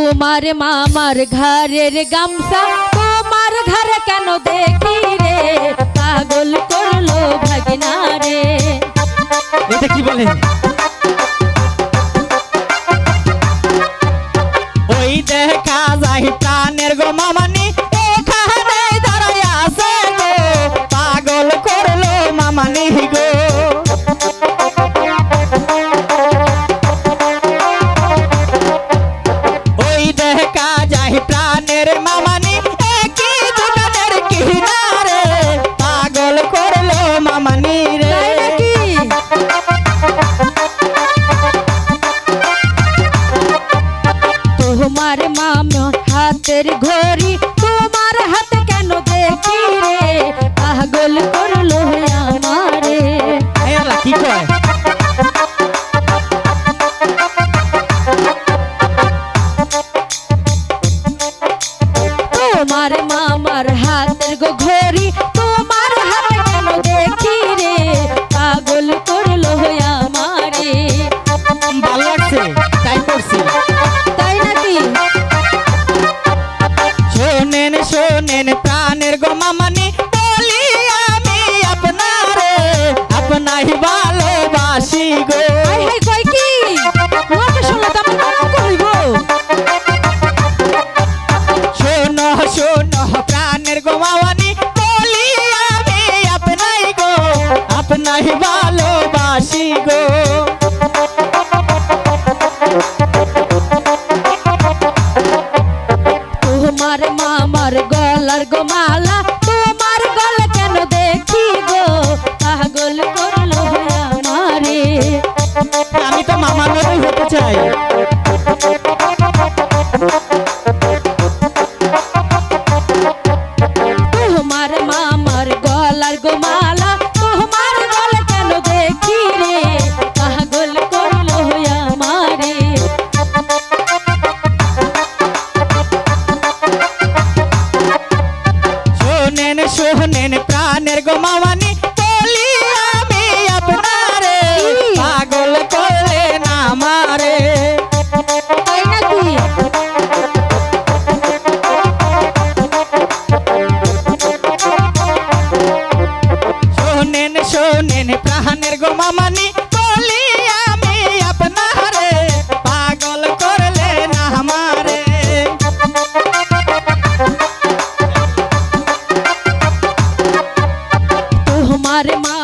তোমার মামার ঘরের গামছা তোমার ঘরে কেন দেখি রে? ওই দেখা যায় প্রাণের মামানি একই দোকানের কিনারে পাগল করল মামানি রে তাই নাকি তোমার মামার হাতের তাই করছি। তাই নাকি? শোনেন শোনেন প্রাণের গো মামানি বলি আমি আপনারে। আপনাই ভালোবাসি গো। হাই হাই কই কি? ওকে শুনলে তো আমার কইব শোনো শোনো প্রাণের গো বলি আমি আপনাই গো। আপনাই মালা তোমার গলা কেন দেখি গো? পাগল করল আমারে আমি তো মামা হতে চাই। শুনেন প্রাণের গোমাওয়ানি বলি আমি আপনারে। পাগল করলেন আমারে। শোনেন শোনেন প্রাণের গোমামানি আর মা